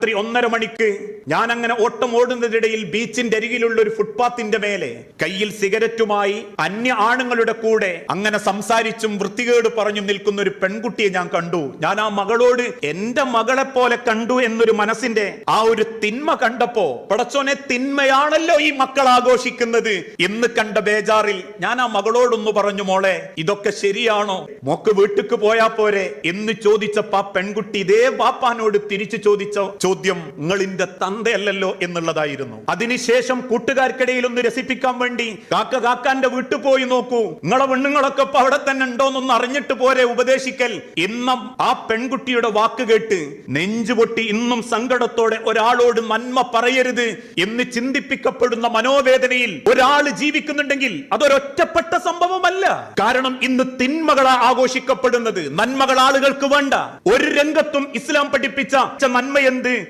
രാത്രി ഒന്നര മണിക്ക് ഞാൻ അങ്ങനെ ഓട്ടം ഓടുന്നതിനിടയിൽ ബീച്ചിന്റെ അരികിലുള്ള ഒരു ഫുട്പാത്തിന്റെ മേലെ കയ്യിൽ സിഗരറ്റുമായി അന്യ ആണുങ്ങളുടെ കൂടെ അങ്ങനെ സംസാരിച്ചും വൃത്തികേട് പറഞ്ഞും നിൽക്കുന്ന ഒരു പെൺകുട്ടിയെ ഞാൻ കണ്ടു. ഞാൻ ആ മകളോട് എന്റെ മകളെ പോലെ കണ്ടു എന്നൊരു മനസ്സിന്റെ ആ ഒരു തിന്മ കണ്ടപ്പോ പടച്ചോനെ തിന്മയാണല്ലോ ഈ മക്കൾ ആഘോഷിക്കുന്നത് എന്ന് കണ്ട ബേജാറിൽ ഞാൻ ആ മകളോടൊന്ന് പറഞ്ഞു മോളെ ഇതൊക്കെ ശരിയാണോ? മോക്ക് വീട്ടിക്ക് പോയാ പോരെ? എന്ന് ചോദിച്ചപ്പോ ആ പെൺകുട്ടി ഇതേ ബാപ്പാനോട് തിരിച്ചു ചോദിച്ച ചോദ്യം നിങ്ങളിന്റെ തന്തയല്ലല്ലോ എന്നുള്ളതായിരുന്നു. അതിനുശേഷം കൂട്ടുകാർക്കിടയിൽ ഒന്ന് രസിപ്പിക്കാൻ വേണ്ടി കാക്ക കാക്കാന്റെ വീട്ടിൽ പോയി നോക്കൂ. നിങ്ങളെ പെണ്ണുങ്ങളൊക്കെ ഇപ്പൊ അവിടെ തന്നെ ഉണ്ടോന്നൊന്ന് അറിഞ്ഞിട്ട് പോരെ ഉപദേശിക്കൽ. ഇന്നും ആ പെൺകുട്ടിയുടെ വാക്ക് കേട്ട് നെഞ്ചുപൊട്ടി ഇന്നും സങ്കടത്തോടെ ഒരാളോട് നന്മ പറയരുത് എന്ന് ചിന്തിപ്പിക്കപ്പെടുന്ന മനോവേദനയിൽ ഒരാൾ ജീവിക്കുന്നുണ്ടെങ്കിൽ അതൊരൊറ്റപ്പെട്ട സംഭവമല്ല. കാരണം ഇന്ന് തിന്മകളാ ആഘോഷിക്കപ്പെടുന്നത്. നന്മകൾ ആളുകൾക്ക് വേണ്ട. ഒരു രംഗത്തും ഇസ്ലാം പഠിപ്പിച്ച നന്മ എന്ത്?